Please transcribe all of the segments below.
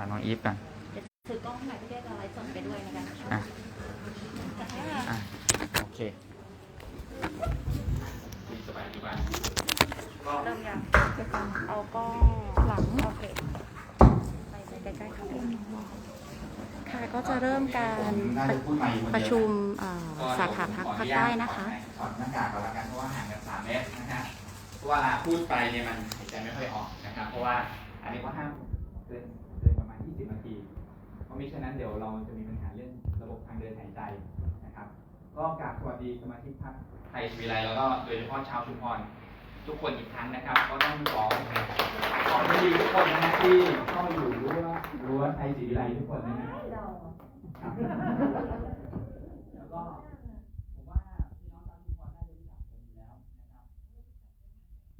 าน้องอีฟกันเดี๋ยวถือกล้องถ่ายพี่เรียกเราไลฟ์สดไปด้วยในการอะอะโอเคสบายดีบ้างเริ่มยังเอากล้องหลังโอเคไปไปใกล้ๆค่ะค่ะก็จะเริ่มการน่าจะพูดใหม่คนเดียวประชุมเอ่อสาขาพักภาคใต้นะคะถอดหน้ากากก่อนละกันเพราะว่าห่างกันสามเมตรนะฮะเพราะว่าเวลาพูดไปเนี่ยมันหายใจไม่ค่อยออกนะครับ เพราะว่าอันนี้ก็ห้ามเกิน ราะมิฉะนั้นเดี๋ยวเราจะมีปัญหาเรื่องระบบทางเดินหายใจนะครับ ก็กราบสวัสดีสมาชิกพรรคไทยศรีวิไลแล้วก็โดยเฉพาะชาวชุมพรทุกคนอีกครั้งนะครับ ก็ต้องขอขอที่ดีทุกคนนะฮะที่เข้ามาอยู่รู้ว่ารู้ว่าไทยศรีวิไลทุกคนนะฮะครับแล้วก็ผมว่าพี่น้องชาวชุมพรน่าจะรู้จักผมอยู่แล้วนะครับ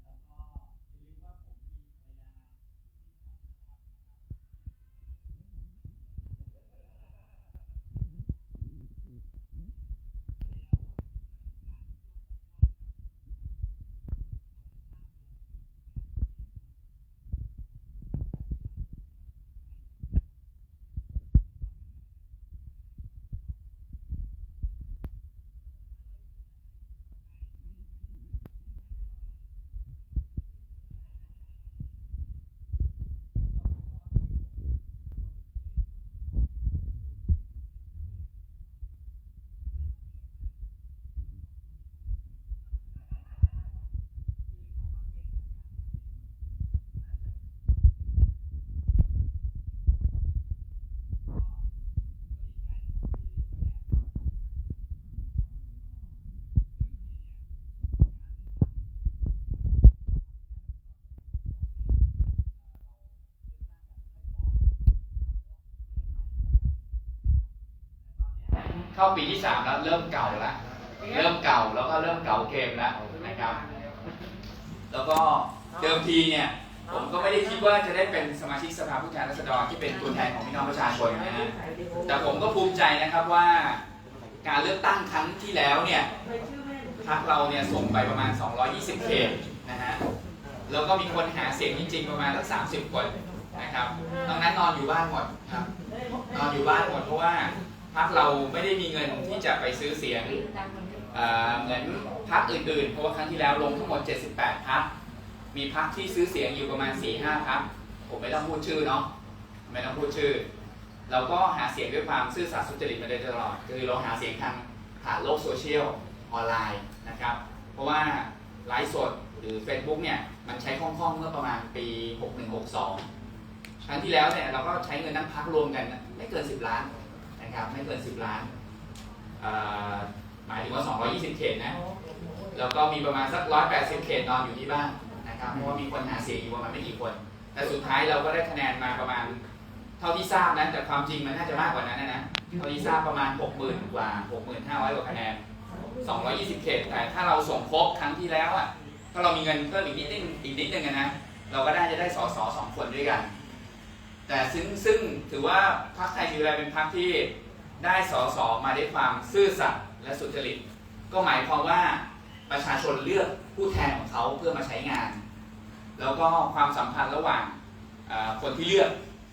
แล้วก็อย่าลืมว่าผมมีภรรยา เข้าปีที่สามแล้วเริ่มเก่าแล้วเริ่มเก่าแล้วก็เริ่มเก่าเกมแล้วนะครับ แล้วก็เดิมทีเนี่ยผมก็ไม่ได้คิดว่าจะได้เป็นสมาชิกสภาผู้แทนราษฎรที่เป็นตัวแทนของพี่น้องประชาชนนะฮะแต่ผมก็ภูมิใจนะครับว่า การเลือกตั้งครั้งที่แล้วเนี่ยพรรคเราเนี่ยส่งไปประมาณ 220 เขตนะฮะแล้วก็มีคนหาเสียงจริงๆประมาณสัก30 คนนะครับตอนนั้นนอนอยู่บ้านหมดครับ นอนอยู่บ้านหมดเพราะว่า พรรคเราไม่ได้มีเงินที่จะไปซื้อเสียงเอ่อเหมือนพรรคอื่นๆ เพราะว่าครั้งที่แล้วลงทั้งหมด 78พรรคมีพรรคที่ซื้อเสียงอยู่ประมาณ 4-5พรรคผมไม่ต้องพูดชื่อเนาะ ไม่ต้องพูดชื่อ เราก็หาเสียงด้วยความซื่อสัตย์สุจริตมาโดยตลอด คือเราหาเสียงทางผ่านโลกโซเชียลออนไลน์นะครับ เพราะว่าไลฟ์สดหรือ Facebook เนี่ย มันใช้คล่องๆเมื่อประมาณปี 6162 ครั้งที่แล้วเนี่ยเราก็ใช้เงินทั้งพักรวมกันไม่เกิน 10 ล้าน นะครับไม่เกิน 10 ล้านเอ่อหมายถึงว่า 220 เขตนะแล้วก็มีประมาณสัก 180 เขตนอนอยู่ที่บ้านนะครับเพราะว่ามีคนหาเสียงอยู่ประมาณไม่กี่คน แต่สุดท้ายเราก็ได้คะแนนมาประมาณ เท่าที่ทราบนะแต่ความจริงมันน่าจะมากกว่านั้นนะนะเท่าที่ทราบประมาณ 60,000 กว่า 65,000 กว่าคะแนน 220 เขต แต่ถ้าเราส่งครบครั้งที่แล้วอะถ้าเรามีเงินเพิ่มอีกนิดนึงอีกนิดนึงอะนะเราก็ได้จะได้สสสองคนด้วยกัน แต่ซึ่งซึ่งถือว่าพรรคไทยศรีวิไลเป็นพรรคที่ได้สสมาด้วยความซื่อสัตย์และสุจริต ก็หมายความว่าประชาชนเลือกผู้แทนของเขาเพื่อมาใช้งาน แล้วก็ความสัมพันธ์ระหว่างคนที่เลือก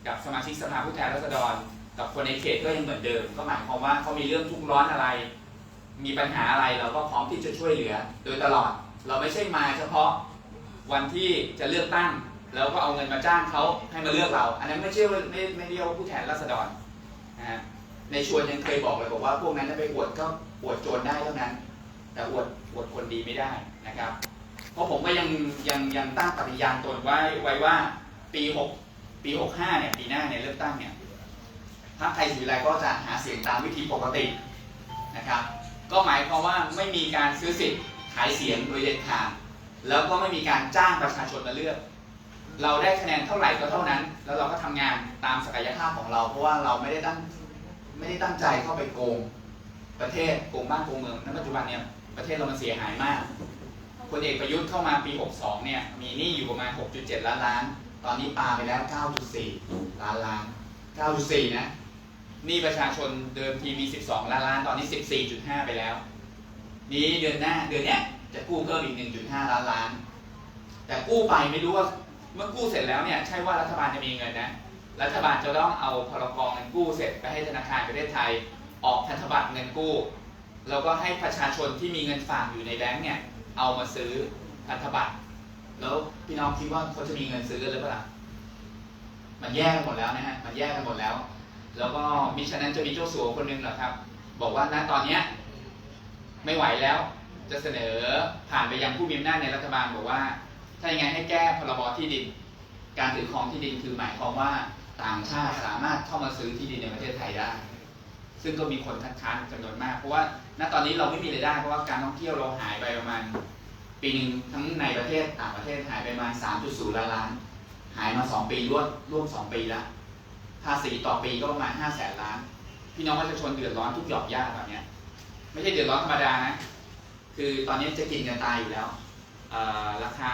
กับสมาชิกสภาผู้แทนราษฎร กับคนในเขตก็ยังเหมือนเดิม ก็หมายความว่าเขามีเรื่องทุกข์ร้อนอะไร มีปัญหาอะไรเราก็พร้อมที่จะช่วยเหลือ โดยตลอดเราไม่ใช่มาเฉพาะวันที่จะเลือกตั้ง แล้วก็เอาเงินมาจ้างเขาให้มาเลือกเรา อันนั้นไม่ใช่ว่าไม่ไม่เรียกว่าผู้แทนราษฎรนะฮะในชวนยังเคยบอกเลยบอกว่าพวกนั้นถ้าไปอวดก็อวดโจรได้เท่านั้น แต่อวดอวดคนดีไม่ได้นะครับ เพราะผมก็ยังยังยังตั้งปฏิญาณตนไว้ไว้ว่าปีหกปีหกห้าเนี่ยปีหน้าเนี่ยเลือกตั้งเนี่ยพรรคไทยศรีวิไลก็จะหาเสียงตามวิธีปกตินะครับ ก็หมายความว่าไม่มีการซื้อสิทธิ์ขายเสียงโดยเด็ดขาดแล้วก็ไม่มีการจ้างประชาชนมาเลือก เราได้คะแนนเท่าไหร่ก็เท่านั้น แล้วเราก็ทำงานตามศักยภาพของเรา เพราะว่าเราไม่ได้ตั้งไม่ได้ตั้งใจเข้าไปโกง ประเทศโกงบ้านโกงเมืองณปัจจุบันเนี่ยประเทศเรามันเสียหายมากพลเอกประยุทธ์เข้ามาปี 62 เนี่ย มีหนี้อยู่ประมาณ 6.7 ล้านล้าน ตอนนี้ปาไปแล้ว 9.4 ล้านล้าน 9.4 นะ หนี้ประชาชนเดิมทีมี 12 ล้านล้าน ตอนนี้ 14.5 ไปแล้ว นี้เดือนหน้าเดือนเนี้ยจะกู้เพิ่มอีก 1.5 ล้านล้าน แต่กู้ไปไม่รู้ว่า เมื่อกู้เสร็จแล้วเนี่ยใช่ว่ารัฐบาลจะมีเงินนะรัฐบาลจะต้องเอาพรกองเงินกู้เสร็จไปให้ธนาคารประเทศไทย ออกพันธบัตรเงินกู้ แล้วก็ให้ประชาชนที่มีเงินฝากอยู่ในแบงก์เนี่ยเอามาซื้อพันธบัตรแล้วพี่น้องคิดว่าเขาจะมีเงินซื้อกันหรือเปล่ามันแยกกันหมดแล้วนะฮะมันแยกกันหมดแล้ว แล้วก็มิฉะนั้นจะมีเจ้าสัวคนหนึ่งเหรอครับ บอกว่าณตอนเนี้ยไม่ไหวแล้วจะเสนอผ่านไปยังผู้มีอำนาจในรัฐบาลบอกว่า ถ้าอย่างไงให้แก้พรบที่ดิน การถือครองที่ดินคือหมายความว่าต่างชาติสามารถเข้ามาซื้อที่ดินในประเทศไทยได้ ซึ่งก็มีคนคัดค้านจำนวนมาก เพราะว่าณตอนนี้เราไม่มีรายได้เพราะว่าการท่องเที่ยวเราหายไปประมาณ ปีหนึ่งทั้งในประเทศต่างประเทศหายไปประมาณ 3.0 ล้านล้าน หายมา 2 ปีร่วมร่วม 2 ปีแล้วภาษีต่อปีก็ประมาณ5 0 0แสนล้าน พี่น้องประชาชนเดือดร้อนทุกหยอกย่าแบบนี้ไม่ใช่เดือดร้อนธรรมดานะ คือตอนนี้จะกินกันตายอยู่แล้ว ราคา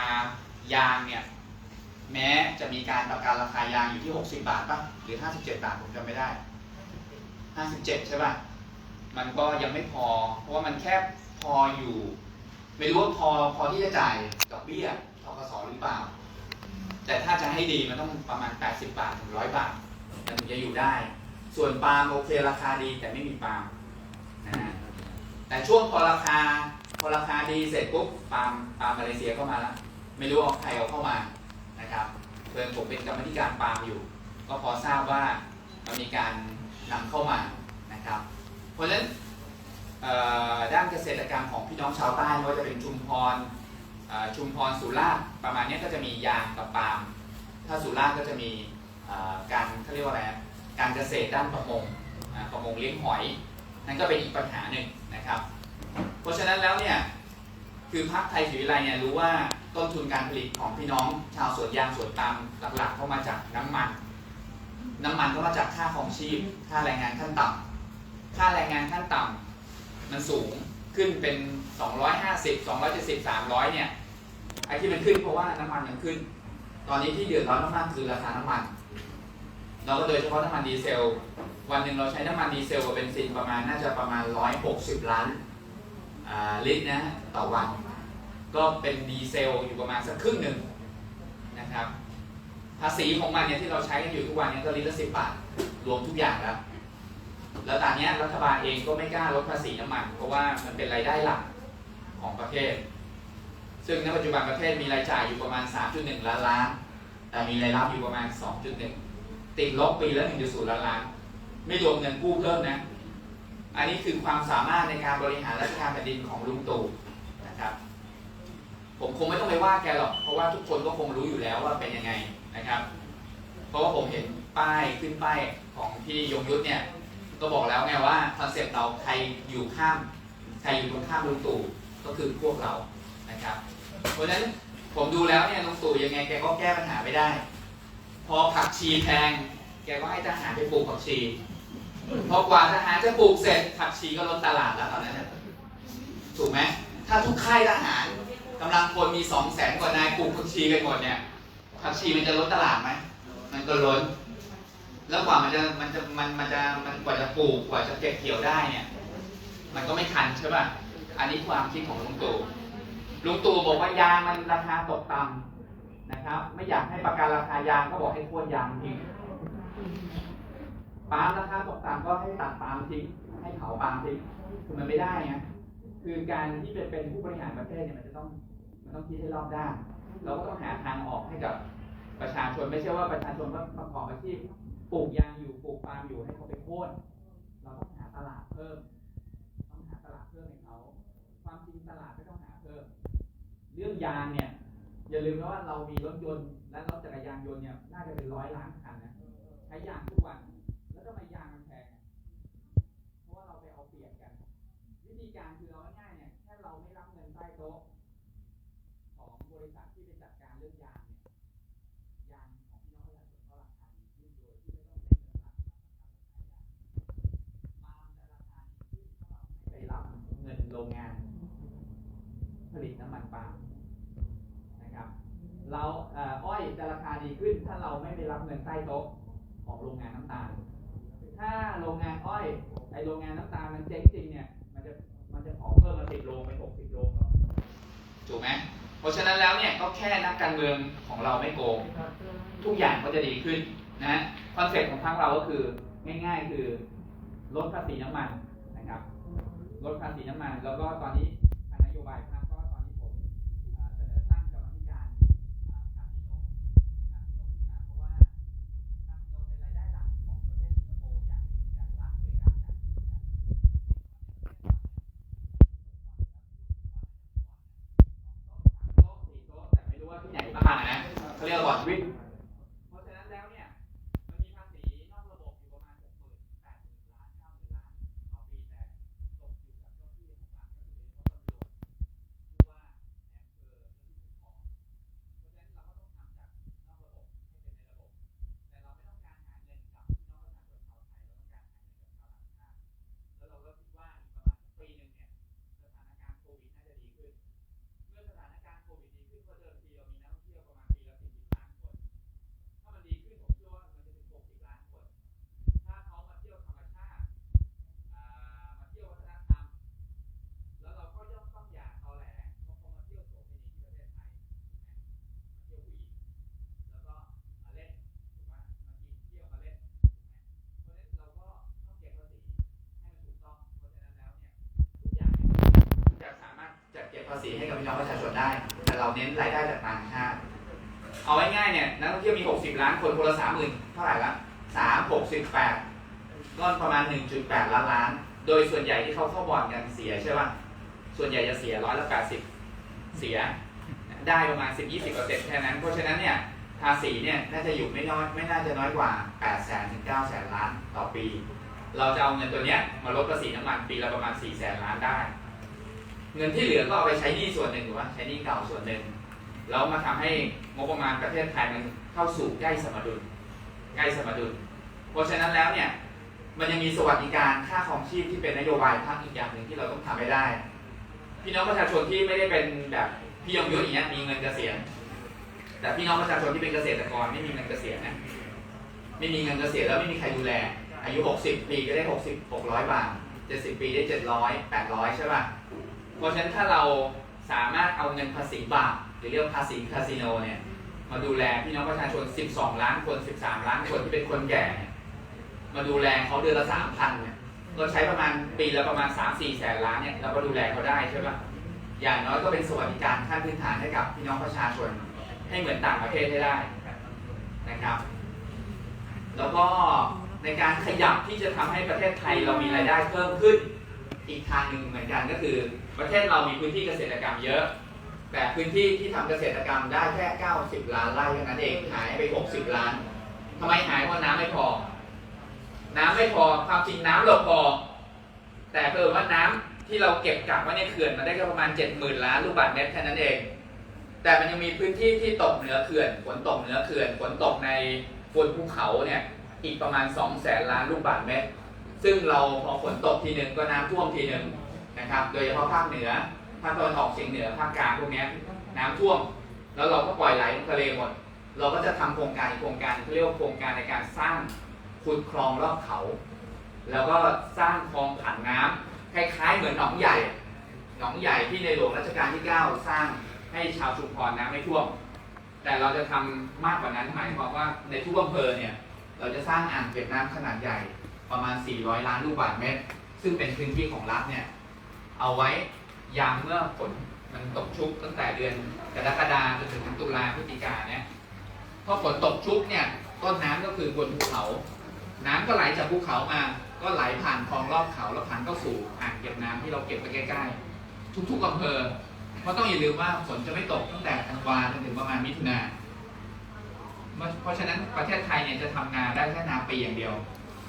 ยางเนี่ยแม้จะมีการประกันราคายางอยู่ที่ 60 บาทป่ะหรือ 57 บาทผมจำไม่ได้ 57 ใช่ป่ะ มันก็ยังไม่พอ เพราะว่ามันแค่พออยู่ ไม่รู้ว่าพอพอที่จะจ่ายดอกเบี้ยทกสหรือเปล่า แต่ถ้าจะให้ดีมันต้องประมาณ 80 บาทถึง 100 บาทมันถึงจะอยู่ได้ ส่วนปาล์มโอเคราคาดีแต่ไม่มีปาล์มนะฮะแต่ช่วงพอราคา พอราคาดีเสร็จปุ๊บปาล์มปาล์มมาเลเซียเข้ามาแล้วไม่รู้เอาใครเอาเข้ามานะครับเพื่อนผมเป็นกรรมธิการปาล์มอยู่ ก็พอทราบว่ามันมีการนำเข้ามานะครับ เพราะฉะนั้นด้านเกษตรกรรมของพี่น้องชาวใต้ไม่ว่าจะเป็นชุมพรชุมพรสุราษฎร์ประมาณนี้ก็จะมียางกับปาล์มถ้าสุราษฎร์ก็จะมีการเขาเรียกว่าอะไรการเกษตรด้านประมงประมงเลี้ยงหอย นั่นก็เป็นอีกปัญหาหนึ่งนะครับ เพราะฉะนั้นแล้วเนี่ยคือพรรคไทยศรีวิไลเนี่ยรู้ว่าต้นทุนการผลิตของพี่น้องชาวสวนยางสวนปาล์มหลักๆเข้ามาจากน้ำมัน น้ำมันก็มาจากค่าของชีพ ค่าแรงงานขั้นต่ำค่าแรงงานขั้นต่ำมันสูงขึ้นเป็น 250 270 300 เนี่ยไอ้ที่มันขึ้นเพราะว่าน้ำมันมันขึ้น ตอนนี้ที่เดือดร้อนมากๆคือราคาน้ำมัน เราก็โดยเฉพาะน้ำมันดีเซล วันหนึ่งเราใช้น้ำมันดีเซลกับเบนซินประมาณน่าจะประมาณ 160 ล้าน ลิตรนะต่อวัน ก็เป็นดีเซลอยู่ประมาณสักครึ่งหนึ่งนะครับ ภาษีของมันเนี่ยที่เราใช้กันอยู่ทุกวันเนี้ก็ลิตรละสิบบาท รวมทุกอย่างแล้ว แล้วตอนนี้รัฐบาลเองก็ไม่กล้าลดภาษีน้ำมัน เพราะว่ามันเป็นรายได้หลักของประเทศ ซึ่งในปัจจุบันประเทศมีรายจ่ายอยู่ประมาณ 3.1 ล้านล้าน แต่มีรายรับอยู่ประมาณ 2.1 ติดลบปีละ 1.0 ล้านล้าน ไม่รวมเงินกู้เพิ่มนะ อันนี้คือความสามารถในการบริหารราชการแผ่นดินของลุงตู่นะครับ ผมคงไม่ต้องไปว่าแกหรอกเพราะว่าทุกคนก็คงรู้อยู่แล้วว่าเป็นยังไงนะครับ เพราะว่าผมเห็นป้ายขึ้นป้ายของพี่ยงยุทธเนี่ยก็บอกแล้วไงว่าคอนเซปต์เราใครอยู่ข้ามใครอยู่ตรงข้ามลุงตู่ก็คือพวกเรานะครับ เพราะฉะนั้นผมดูแล้วเนี่ยลุงตู่ยังไงแกก็แก้ปัญหาไม่ได้ พอผักชีแพงแกก็ให้ทหารไปปลูกผักชี พอกว่าทหารจะปลูกเสร็จผักชีก็ล้นตลาดแล้วตอนนั้นนะถูกไหมถ้าทุกค่ายทหารกำลังคนมีสองแสนกว่านายปลูกผักชีกันหมดเนี่ยผักชีมันจะล้นตลาดไหมมันก็ล้น แล้วกว่ามันจะมันจะมันมันจะมันกว่าจะปลูกกว่าจะเก็บเกี่ยวได้เนี่ย มันก็ไม่ทันใช่ป่ะอันนี้ความคิดของลุงตู่ลุงตู่บอกว่ายางมันราคาตกต่ำนะครับ ไม่อยากให้ประกันราคายางก็บอกให้ค่นยางทิ้ง ปาล์มราคาตกต่ำก็ให้ตัดปาล์มทิ้ง ให้เผาปาล์มทิ้งคือมันไม่ได้ไงคือการที่จะเป็นผู้บริหารประเทศเนี่ยมันจะต้องมันต้องคิดให้รอบด้านเราก็ต้องหาทางออกให้กับประชาชนไม่ใช่ว่าประชาชนว่าประกอบอาชีพปลูกยางอยู่ปลูกปาล์มอยู่ให้เขาไปโค่นเราต้องหาตลาดเพิ่ม ต้องหาตลาดเพิ่มให้เขาความจริงตลาดไม่ต้องหาเพิ่ม เรื่องยางเนี่ย อย่าลืมนะว่าเรามีรถยนต์และรถจักรยานยนต์เนี่ยน่าจะเป็นร้อยล้านคันนะใช้ยางทุกวัน เราอ้อยจะราคาดีขึ้น ถ้าเราไม่ไปรับเงินใต้โต๊ะของโรงงานน้ำตาล ถ้าโรงงานอ้อยไอโรงงานน้ำตาลมันเจ๊งจริงเนี่ยมันจะมันจะขอเพิ่มมาสิบโรงไปหกสิบโรงเหรอถูกไหมเพราะฉะนั้นแล้วเนี่ยก็แค่นักการเมืองของเราไม่โกง ทุกอย่างก็จะดีขึ้นนะฮะคอนเซ็ปต์ของทางเราก็คือง่าย ๆ คือลดภาษีน้ำมันนะครับลดภาษีน้ำมัน แล้วก็ตอนนี้ทางนโยบายพรรคก็ตอนนี้ผมอ่าเสนอตั้งกรรมธิการอ่าคาสิโนคาสิโนขึ้นมาเพราะว่าคาสิโนเป็นรายได้หลักของประเทศสิงคโปร์อย่างหนึ่งอย่างหลักเลยครับอย่างหนึ่งอย่างโต๊ะสี่โต๊ะแต่ไม่รู้ว่าที่ไหนบ้างอะนะ เขาเรียกว่าบอร์ดวิปาษีให้กับพี่น้องประชาชนได้ แต่เราเน้นรายได้จากต่างชาติเอาไว้ง่ายเนี่ยนักท่องเที่ยวมี 60 ล้านคนคนละสามหมื่นเท่าไหร่ละสามหกสิบแปดก็ประมาณ 1.8 ล้านล้าน โดยส่วนใหญ่ที่เขาเข้าบ่อนกันเสียใช่ป่ะส่วนใหญ่จะเสียร้อยละ80 เสีย ได้ประมาณ 10-20%แค่นั้น เพราะฉะนั้นเนี่ยภาษีเนี่ยน่าจะอยู่ไม่น้อยไม่น่าจะน้อยกว่า8 0 0 0 0ถึง9 0 0 0ล้านต่อปี เราจะเอาเงินตัวเนี้ยมาลดภาษีน้ำมันปีละประมาณ4 0 0 0 0ล้านได้ เงินที่เหลือก็เอาไปใช้หนี้ส่วนหนึ่งหรือว่าใช้หนี้เก่าส่วนหนึ่งแล้วมาทำให้งบประมาณประเทศไทยมันเข้าสู่ใกล้สมดุล ใกล้สมดุล เพราะฉะนั้นแล้วเนี่ยมันยังมีสวัสดิการค่าของชีพที่เป็นนโยบายภาคอีกอย่างหนึ่งที่เราต้องทำให้ได้ พี่น้องประชาชนที่ไม่ได้เป็นแบบพี่ยงยุทธอย่างเงี้ยมีเงินเกษียณแต่พี่น้องประชาชนที่เป็นเกษตรกรไม่มีเงินเกษียณนะไม่มีเงินเกษียณแล้วไม่มีใครดูแล อายุ 60 ปีก็ได้ 60 600 บาท 70 ปีได้ 700 800 ใช่ป่ะ เพราะฉะนั้นถ้าเราสามารถเอาเงินภาษีบาปหรือเรียกภาษีคาสิโนเนี่ยมาดูแลพี่น้องประชาชน 12 ล้านคน 13 ล้านคนที่เป็นคนแก่ มาดูแลเขาเดือนละ3,000เนี่ยก็ใช้ประมาณปีละประมาณ 3-4แสนล้านเนี่ยเราก็ดูแลเขาได้ใช่ปะอย่างน้อยก็เป็นสวัสดิการขั้นพื้นฐานให้กับพี่น้องประชาชนให้เหมือนต่างประเทศให้ได้นะครับ แล้วก็ในการขยับที่จะทำให้ประเทศไทยเรามีรายได้เพิ่มขึ้นอีกทางหนึ่งเหมือนกันก็คือ ประเทศเรามีพื้นที่เกษตรกรรมเยอะ แต่พื้นที่ที่ทำเกษตรกรรมได้แค่ 90 ล้านไร่เท่านั้นเองหายไป 60 ล้านทำไมหายเพราะน้ำไม่พอ น้ำไม่พอความจริงน้ำเราพอ แต่เพิ่มว่าน้ำที่เราเก็บกักไว้ในเขื่อนมันได้แค่ประมาณ 70,000 ล้านลูกบาศก์เมตรแค่นั้นเอง แต่มันยังมีพื้นที่ที่ตกเหนือเขื่อนฝนตกเหนือเขื่อนฝนตกในบนภูเขาเนี่ยอีกประมาณ2แสนล้านลูกบาศก์เมตร ซึ่งเราพอฝนตกทีหนึ่งก็น้ำท่วมทีหนึ่ง นะครับ โดยเฉพาะภาคเหนือภาคตะวันออกเฉียงเหนือภาคกลางพวกนี้น้ำท่วม แล้วเราก็ปล่อยไหลลงทะเลหมด เราก็จะทำโครงการอีกโครงการเรียกว่าโครงการในการสร้างขุดคลองรอบเขา แล้วก็สร้างคลองผ่านน้ำคล้ายๆ เหมือนหนองใหญ่ หนองใหญ่ที่ในหลวงรัชกาลที่ 9 สร้างให้ชาวชุมพรน้ำไม่ท่วม แต่เราจะทำมากกว่านั้นหมายความว่าในทุกอำเภอเนี่ยเราจะสร้างอ่างเก็บน้ำขนาดใหญ่ประมาณ 400 ล้านลูกบาศก์เมตร ซึ่งเป็นพื้นที่ของรัฐเนี่ย เอาไว้ยามเมื่อฝนมันตกชุกตั้งแต่เดือนกรกฎาคมจนถึงตุลาพฤศจิกาเนี่ยพอฝนตกชุกเนี่ยต้นน้ำก็คือบนภูเขา น้ำก็ไหลจากภูเขามา ก็ไหลผ่านคลองรอบเขาแล้วผ่านเข้าสู่อ่างเก็บน้ำที่เราเก็บไว้ใกล้ๆทุกๆอำเภอเพราะต้องอย่าลืมว่าฝนจะไม่ตกตั้งแต่ธันวาจนถึงประมาณมิถุนาเพราะฉะนั้นประเทศไทยเนี่ยจะทำนาได้แค่นาปีอย่างเดียว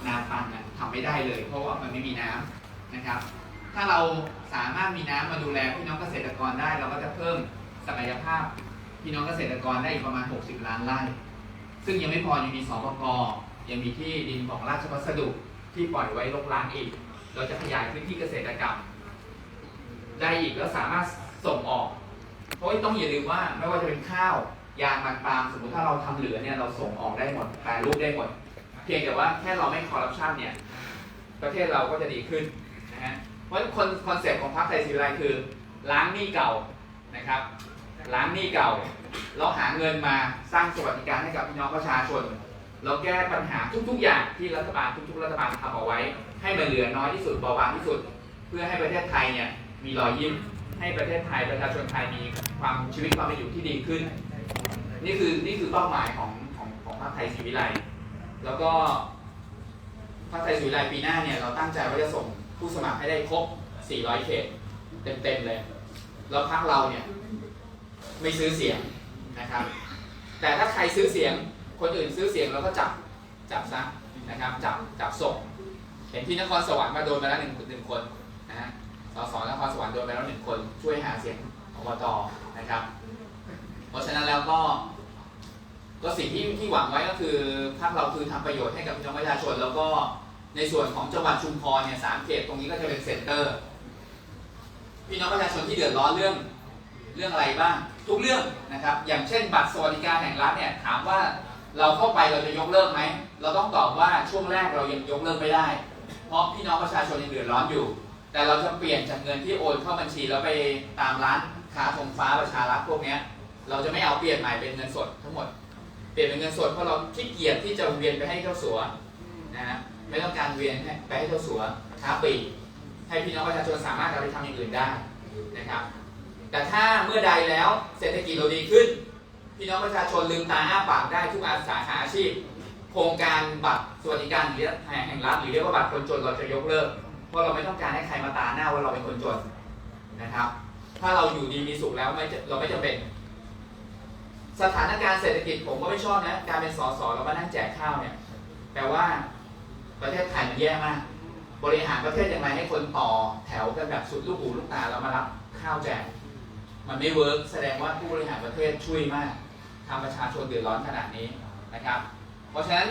นาปันน่ะทำไม่ได้เลย เพราะว่ามันไม่มีน้ำนะครับ ถ้าเรา สามารถมีน้ำมาดูแลพี่น้องเกษตรกรได้ เราก็จะเพิ่มศักยภาพ พี่น้องเกษตรกรได้อีกประมาณ 60 ล้านไร่ ซึ่งยังไม่พอยังมีสปกยังมีที่ดินของราชพัสดุที่ปล่อยไว้ลกล้างอีก เราจะขยายพื้นที่เกษตรกรรม ได้อีกแล้วสามารถส่งออกเพราะต้องอย่าลืมว่าไม่ว่าจะเป็นข้าวยางมันปาล์มสมมติถ้าเราทำเหลือเนี่ยเราส่งออกได้หมดแปรรูปได้หมด เพียงแต่ว่าแค่เราไม่คอร์รัปชันเนี่ย ประเทศเราก็จะดีขึ้น ราะคนคอนเซ็ปต์ของพรรคไทยศรีวิไลย์คือ ล้างหนี้เก่านะครับ ล้างหนี้เก่าแล้วหาเงินมาสร้างสวัสดิการให้กับพี่น้องประชาชน เราแก้ปัญหาทุก ๆ อย่างที่รัฐบาลทุกๆ รัฐบาลทำเอาไว้ ให้มันเหลือน้อยที่สุดเบาบางที่สุด เพื่อให้ประเทศไทยเนี่ยมีรอยยิ้ม ให้ประเทศไทยประชาชนไทยมีความชีวิตความเป็นอยู่ที่ดีขึ้น นี่คือนี่คือเป้าหมายของของของพรรคไทยศรีวิไลย์แล้วก็ พรรคไทยศรีวิไลย์ปีหน้าเนี่ยเราตั้งใจว่าจะส่งผู้สมัครให้ได้ครบ 400 เขตเต็มๆเลย แล้วพรรคเราเนี่ยไม่ซื้อเสียงนะครับ แต่ถ้าใครซื้อเสียง คนอื่นซื้อเสียงเราก็จับจับซะนะครับ จับจับส่ง เห็นที่นครสวรรค์มาโดนไปแล้วหนึ่งหนึ่งคนนะฮะสสนครสวรรค์โดนไปแล้วหนึ่งคนช่วยหาเสียงอบตนะครับ เพราะฉะนั้นแล้วก็ ก็สิ่งที่ที่หวังไว้ก็คือพรรคเราคือทำประโยชน์ให้กับพี่น้องประชาชน แล้วก็ในส่วนของจังหวัดชุมพรเนี่ยสามเขตตรงนี้ก็จะเป็นเซ็นเตอร์พี่น้องประชาชนที่เดือดร้อนเรื่องเรื่องอะไรบ้าง ทุกเรื่องนะครับ อย่างเช่น บัตรสวัสดิการแห่งรัฐเนี่ยถามว่าเราเข้าไปเราจะยกเลิกไหมเราต้องตอบว่าช่วงแรกเรายังยกเลิกไม่ได้ เพราะพี่น้องประชาชนยังเดือดร้อนอยู่ แต่เราจะเปลี่ยนจากเงินที่โอนเข้าบัญชีแล้วไปตามร้านค้าธงฟ้าประชารัฐพวกนี้เราจะไม่เอาเปลี่ยนใหม่เป็นเงินสดทั้งหมด เปลี่ยนเป็นเงินสดเพราะเราขี้เกียจที่จะเวียนไปให้เจ้าสัวนะฮะไม่ต้องการเวียนไปให้เจ้าสัวค้าปลีกให้พี่น้องประชาชนสามารถเอาไปทำอย่างอื่นได้นะครับ แต่ถ้าเมื่อใดแล้วเศรษฐกิจเราดีขึ้น พี่น้องประชาชนลืมตาอ้าปากได้ทุกอาสาขาอาชีพ โครงการบัตรสวัสดิการหรือแห่งรัฐหรือเรียกว่าบัตรคนจนเราจะยกเลิกเพราะเราไม่ต้องการให้ใครมาตาหน้าว่าเราเป็นคนจนนะครับ ถ้าเราอยู่ดีมีสุขแล้วไม่เราไม่จำเป็น สถานการณ์เศรษฐกิจผมก็ไม่ชอบนะ การเป็นสสแล้วมานั่งแจกข้าวเนี่ยแปลว่าประเทศไทยมันแย่มาก บริหารประเทศอย่างไรให้คนต่อแถวกันแบบสุดลูกหูลูกตาแล้วมารับข้าวแจก มันไม่เวิร์กแสดงว่าผู้บริหารประเทศช่วยมากทำประชาชนเดือดร้อนขนาดนี้นะครับ เพราะฉะนั้น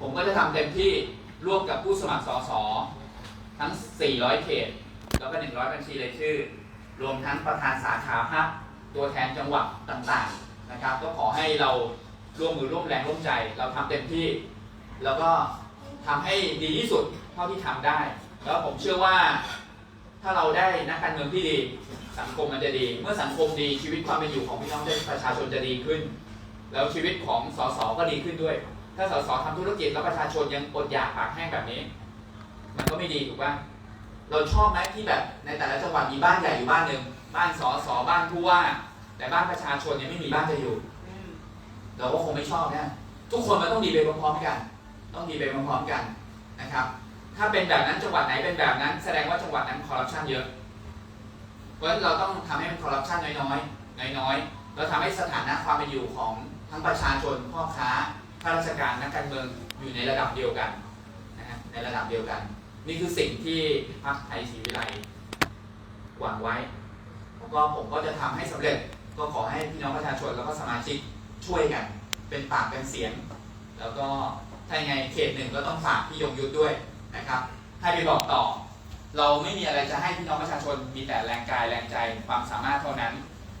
ผมก็จะทำเต็มที่ร่วมกับผู้สมัครสสทั้ง 400 เขต แล้วก็ 100 บัญชีรายชื่อ รวมทั้งประธานสาขาพรรคตัวแทนจังหวัดต่างๆ นะครับ ก็ขอให้เราร่วมมือร่วมแรงร่วมใจ เราทำเต็มที่ แล้วก็ทำให้ดีที่สุดเท่าที่ทำได้ แล้วผมเชื่อว่าถ้าเราได้นักการเมืองที่ดี สังคมมันจะดี เมื่อสังคมดีชีวิตความเป็นอยู่ของพี่น้องประชาชนจะดีขึ้น แล้วชีวิตของสสก็ดีขึ้นด้วย ถ้าสสทำธุรกิจแล้วประชาชนยังอดอยากปากแห้งแบบนี้ มันก็ไม่ดีถูกป่ะเราชอบไหมที่แบบในแต่ละจังหวัดมีบ้านใหญ่อยู่บ้านหนึ่งบ้านสสบ้านผู้ว่า แต่บ้านประชาชนเนี่ยไม่มีบ้านจะอยู่ เราก็คงไม่ชอบนะทุกคนมันต้องดีไปพร้อมๆกัน ต้องดีไปพร้อมๆกันนะครับ ถ้าเป็นแบบนั้นจังหวัดไหนเป็นแบบนั้น แสดงว่าจังหวัดนั้นคอร์รัปชันเยอะ เพราะฉะนั้นเราต้องทำให้มันคอร์รัปชันน้อยๆน้อยๆแล้วทำให้สถานะความเป็นอยู่ของทั้งประชาชนพ่อค้าข้าราชการนักการเมืองอยู่ในระดับเดียวกันนะฮะในระดับเดียวกัน นี่คือสิ่งที่พรรคไทยศรีวิไลย์หวังไว้แล้วก็ผมก็จะทำให้สำเร็จ ก็ขอให้พี่น้องประชาชนแล้วก็สมาชิกช่วยกัน เป็นปากเป็นเสียง แล้วก็ถ้ายังไงเขตหนึ่งก็ต้องฝากพี่ยงยุทธด้วยนะครับ ให้ไปบอกต่อ เราไม่มีอะไรจะให้พี่น้องประชาชนมีแต่แรงกายแรงใจความสามารถเท่านั้น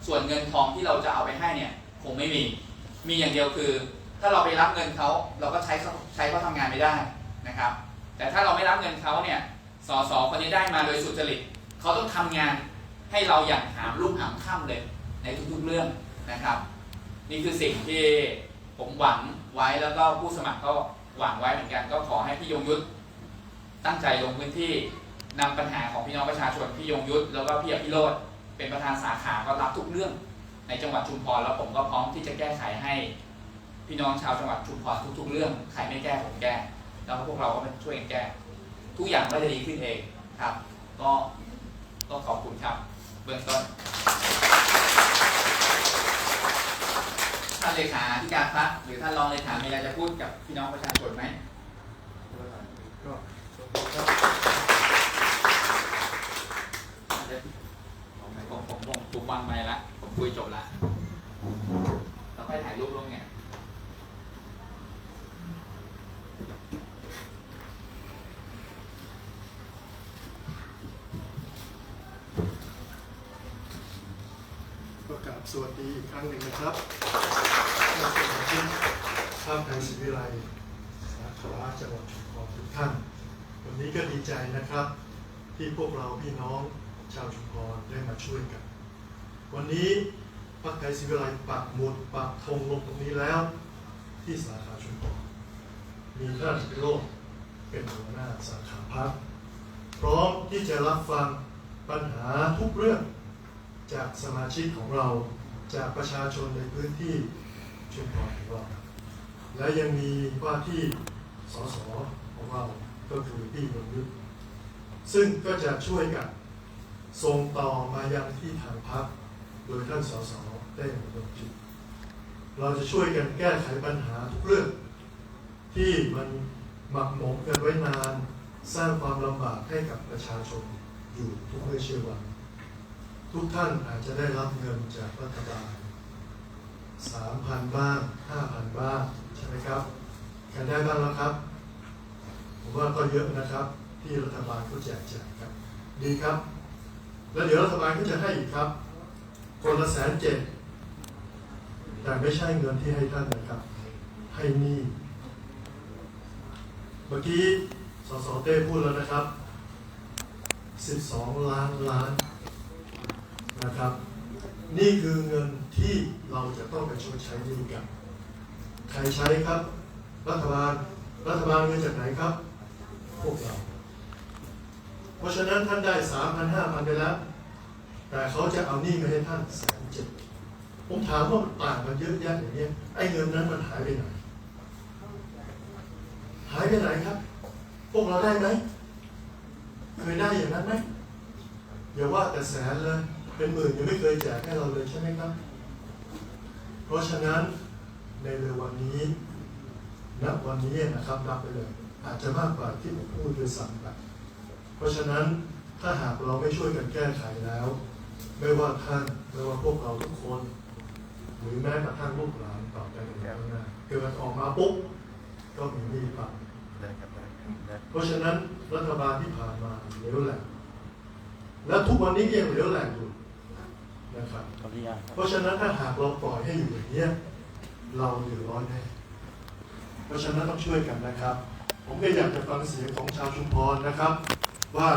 ส่วนเงินทองที่เราจะเอาไปให้เนี่ยคงไม่มี มีอย่างเดียวคือ ถ้าเราไปรับเงินเขาเราก็ใช้ใช้เขาทำงานไม่ได้นะครับ แต่ถ้าเราไม่รับเงินเขาเนี่ยสสคนนี้ได้มาโดยสุจริตเขาต้องทำงานให้เราอย่างหามรุ่งหามค่ำเลย ในทุกๆเรื่องนะครับ นี่คือสิ่งที่ผมหวังไว้แล้วก็ผู้สมัครก็หวังไว้เหมือนกัน ก็ขอให้พี่ยงยุทธตั้งใจลงพื้นที่นำปัญหาของพี่น้องประชาชนพี่ยงยุทธแล้วก็พี่อภิโรธเป็นประธานสาขาก็รับทุกเรื่องในจังหวัดชุมพรแล้วผมก็พร้อมที่จะแก้ไขให้พี่น้องชาวจังหวัดชุมพรทุก ๆ เรื่องใครไม่แก้ผมแก้ แล้วพวกเราก็มาช่วยกันแก้ ทุกอย่างก็จะดีขึ้นเองครับ ก็ก็ขอบคุณครับ เบื้องต้น ท่านเลขาธิการพรรคหรือท่านรองเลขามีอะไรจะพูดกับพี่น้องประชาชนไหมก็สวัสดีครับผมผมผมผมวางไปละผมคุยจบละเราค่อยถ่ายรูปร่วมไงก็กราบสวัสดีอีกครั้งหนึ่งนะครับ ท่านสมาชิกภาคไทยศิวิไลสาขาจังหวัดชุมพรทุกท่าน วันนี้ก็ดีใจนะครับ ที่พวกเราพี่น้องชาวชุมพรได้มาช่วยกัน วันนี้ภาคไทยศิวิไลปักหมุดปักธงลงตรงนี้แล้ว ที่สาขาชุมพรมีท่านพิโรธเป็นหัวหน้าสาขาพักพร้อมที่จะรับฟังปัญหาทุกเรื่อง จากสมาชิกของเราจากประชาชนในพื้นที่ ชุมพรของเราและยังมีว่าที่สสของเราก็คือพี่ยงยุทธซึ่งก็จะช่วยกันส่งต่อมายังที่ทางพักโดยท่านสสได้ดำรงจิตเราจะช่วยกันแก้ไขปัญหาทุกเรื่อง ที่มันหมักหมมกันไว้นาน สร้างความลำบากให้กับประชาชนอยู่ทุกเมื่อเชื่อวัน ทุกท่านอาจจะได้รับเงินจากรัฐบาล สามพันบ้างห้าพันบ้างใช่ไหมครับใครได้บ้างแล้วครับ ผมว่าก็เยอะนะครับ ที่รัฐบาลเขาแจกแจกกันดีครับ แล้วเดี๋ยวรัฐบาลก็จะให้อีกครับ คนละแสนเจ็ดแต่ไม่ใช่เงินที่ให้ท่านนะครับ ให้นี่เมื่อกี้สสเต้พูดแล้วนะครับ 12 ล้านล้านนะครับ นี่คือเงินที่เราจะต้องไปชดใช้หนี้กัน ใครใช้ครับ รัฐบาล รัฐบาลเงินจากไหนครับ พวกเรา เพราะฉะนั้นท่านได้สามพันห้าพันไปแล้ว แต่เขาจะเอาหนี้มาให้ท่านแสนเจ็ดผมถามว่ามันต่างกันเยอะแยะอย่างนี้ย ไอ้เงินนั้นมันหายไปไหน หายไปไหนครับ พวกเราได้ไหม เคยได้อย่างนั้นไหมอย่าว่าแต่แสนเลย เป็นหมื่นยังไม่เคยแจกให้เราเลยใช่ไหมครับ เพราะฉะนั้นในเร็ววันนี้ณวันนี้นะครับนับไปเลย อาจจะมากกว่าที่ผมพูดด้วยซ้ำไปเพราะฉะนั้นถ้าหากเราไม่ช่วยกันแก้ไขแล้ว ไม่ว่าท่านไม่ว่าพวกเราทุกคน หรือแม้กระทั่งลูกหลานต่อไปในข้างหน้าเกิดออกมาปุ๊บก็มีหนี้ปังเพราะฉะนั้นรัฐบาลที่ผ่านมาเหลวแหลกและทุกวันนี้ก็ยังเหลวแหลกอยู่ นะครับเพราะฉะนั้นถ้าหากเราปล่อยให้อยู่อย่างนี้ยเราเดือดร้อนแน่เพราะฉะนั้นต้องช่วยกันนะครับ ผมก็อยากจะฟังเสียงของชาวชุมพรนะครับ ว่า